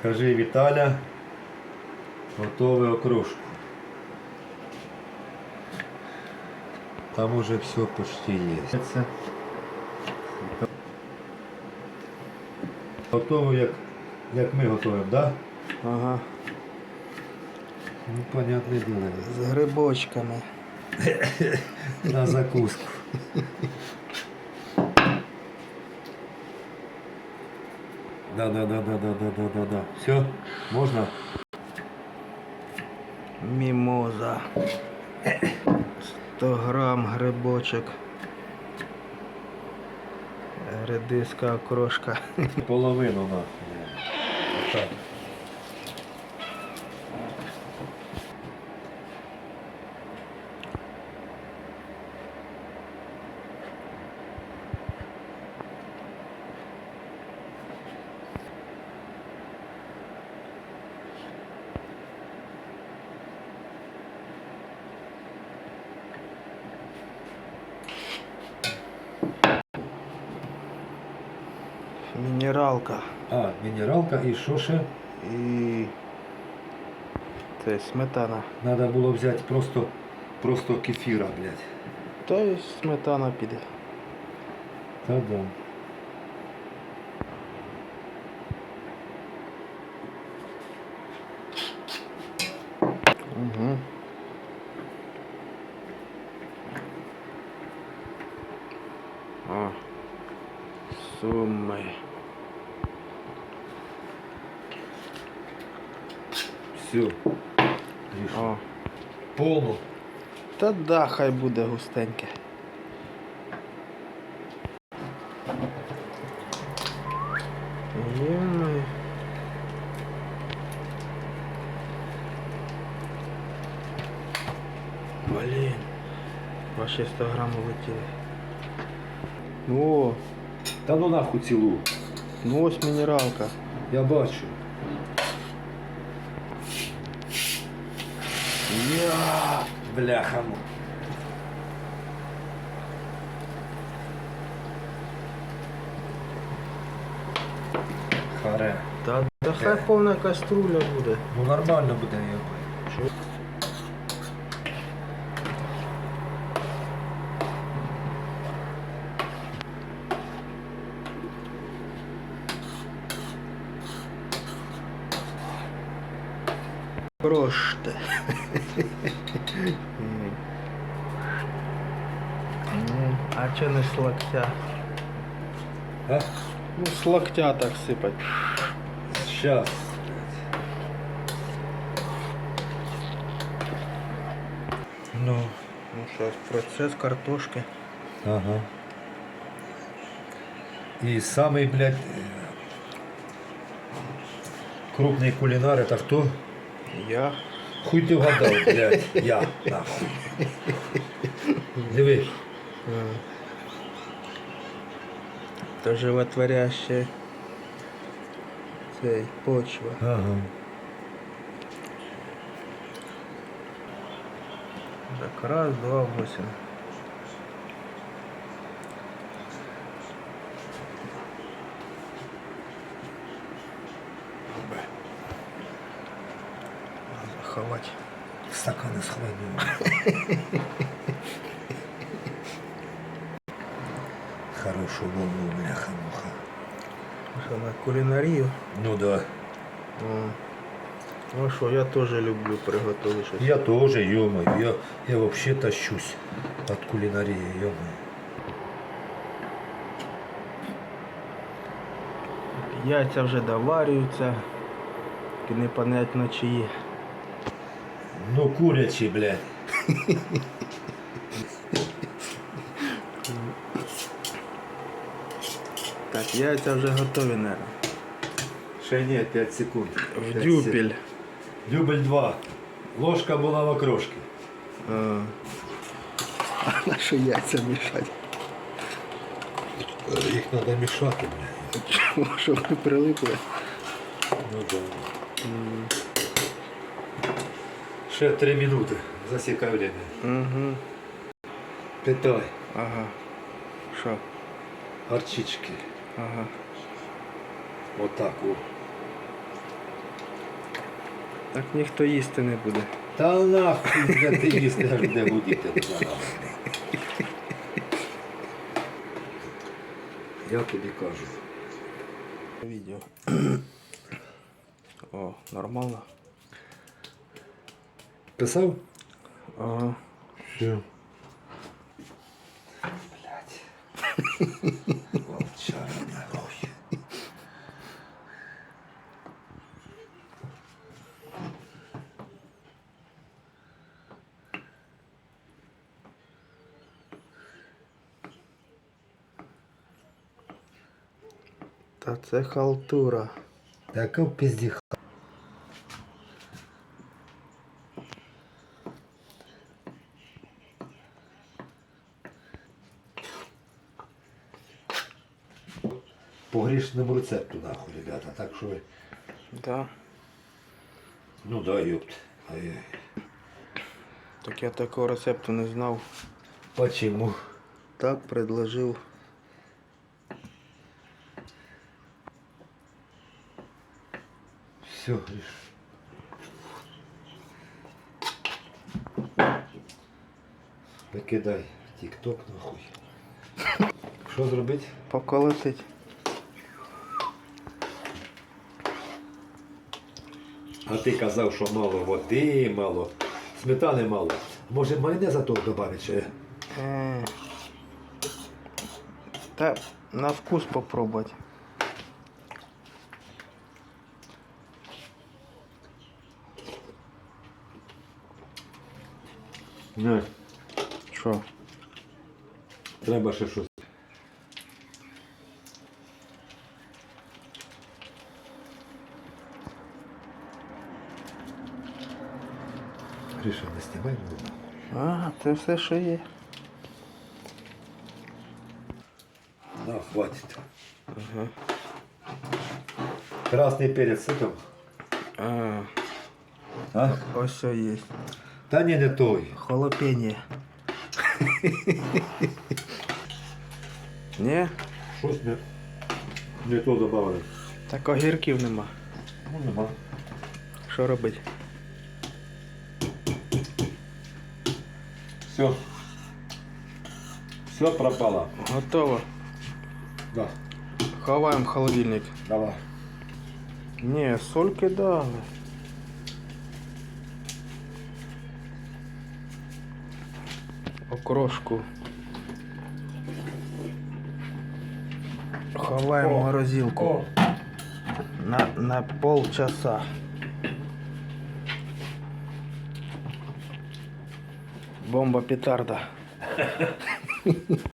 Скажи Віталя, готовий окрошку. Там уже все почти є. Готово, як, як ми готуємо, так? Да? Ага. Ну, понятне діло. З грибочками. На закуску. Да, да, да, да, да, да, да, да, да. Все, можно? Мімоза. 100 грам грибочок. Редиска окрошка. Половину нахуй. Так. Мінералка. А, мінералка і що ще? І це сметана. Надо було взяти просто, просто кефіра, блядь. Та й сметана піде. Та да. Угу. А. Суми. Все. О. Полну. Та да, хай буде густеньке. Ємай. Блін. Ваші 100 грам улетіли. О, Та ну нахуй цілу. ну ось мінералка. Я бачу. Я. Бляха. Харе. Та, та хай повна каструля буде. Ну нормально буде його. Проште. Ну, А че не з локтя? А? Ну, з локтя так сипать. Сейчас. Ну, ну що, процес картошки. Ага. И самый, блядь, крупный кулинар это кто? Я. Хуй ты угадал, блядь, я, нахуй. Диви. То животворяще. Цей почва. Ага. Так, раз, два, восемь. Стаканы с хвойным. Хорошую волну, бляха-муха. Що на кулінарію? Ну да. О. Ну що, я теж люблю приготувати щось. Я тоже, ё я, я вообще тащусь от кулинарии, ё Яйця вже доварюються. І непонятно чиї. Ну курячий, блядь. Так, яйця вже готові, наверное. Ще ні, 5 секунд. В П'ять дюпель. сек- Дюбель 2. Ложка була в окрошці. А А на що яйця мішати? Їх треба мішати, блядь. Чому, щоб не прилипли? Ну да. Ще 3 минути. Засікай время. Угу. Питай. Ага. Що? Горчички. Ага. Отак о. Так ніхто їсти не буде. Та нахуй, де ти їсти, аж де гудіти. Я тобі кажу. Відео. О, нормально. Писав? Ага. Все. Блять. Волчара нахуй. Та це халтура. Така в По грішному рецепту нахуй, ребята. Так що ви. Да. Ну да, ёпт. Ай, Так я такого рецепту не знав. Почему? Так предложив. Все, гріш. Викидай тік-ток нахуй. Що зробити? Поколотить. А ти казав, що мало води, мало, сметани мало. Може майонеза того додати ще? Е. Та на вкус попробувати. Не. Що? Треба ще щось. Гриша, не знімай мене. А, це все, що є. На, хватить. Ага. Красний перець ситом. А, А? ось все є. Та ні, не той. Холопенє. Ні? Щось не, не то додали. Так огірків нема. Ну, нема. Що робити? Все. Все пропало. Готово. Да. Ховаємо в холодильник. Давай. Ні, сольки дали. Окрошку. Ховаємо в О, морозилку. О, На, на полчаса. Бомба петарда.